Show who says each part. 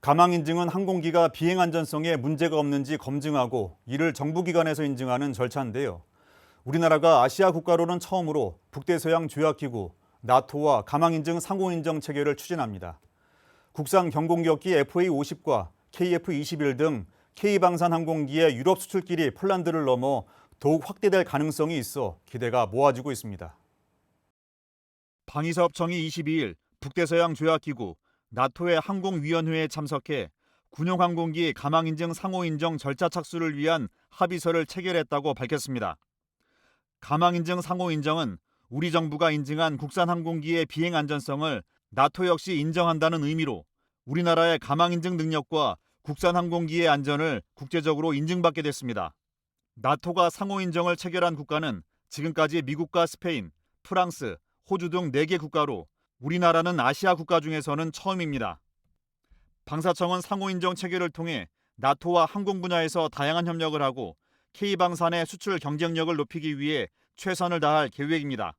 Speaker 1: 가망 인증은 항공기가 비행 안전성에 문제가 없는지 검증하고 이를 정부 기관에서 인증하는 절차인데요. 우리나라가 아시아 국가로는 처음으로 북대서양 조약기구 나토와 가망 인증 상호 인정 체계를 추진합니다. 국산 경공기업기 FA50과 KF21 등 K방산 항공기의 유럽 수출길이 폴란드를 넘어 더욱 확대될 가능성이 있어 기대가 모아지고 있습니다. 방위사업청이 22일 북대서양 조약기구 나토의 항공위원회에 참석해 군용 항공기 가망 인증 상호 인정 절차 착수를 위한 합의서를 체결했다고 밝혔습니다. 가망 인증 상호 인정은 우리 정부가 인증한 국산 항공기의 비행 안전성을 나토 역시 인정한다는 의미로 우리나라의 가망 인증 능력과 국산 항공기의 안전을 국제적으로 인증받게 됐습니다. 나토가 상호 인정을 체결한 국가는 지금까지 미국과 스페인, 프랑스, 호주 등 4개 국가로 우리나라는 아시아 국가 중에서는 처음입니다. 방사청은 상호인정 체결을 통해 나토와 항공 분야에서 다양한 협력을 하고 K방산의 수출 경쟁력을 높이기 위해 최선을 다할 계획입니다.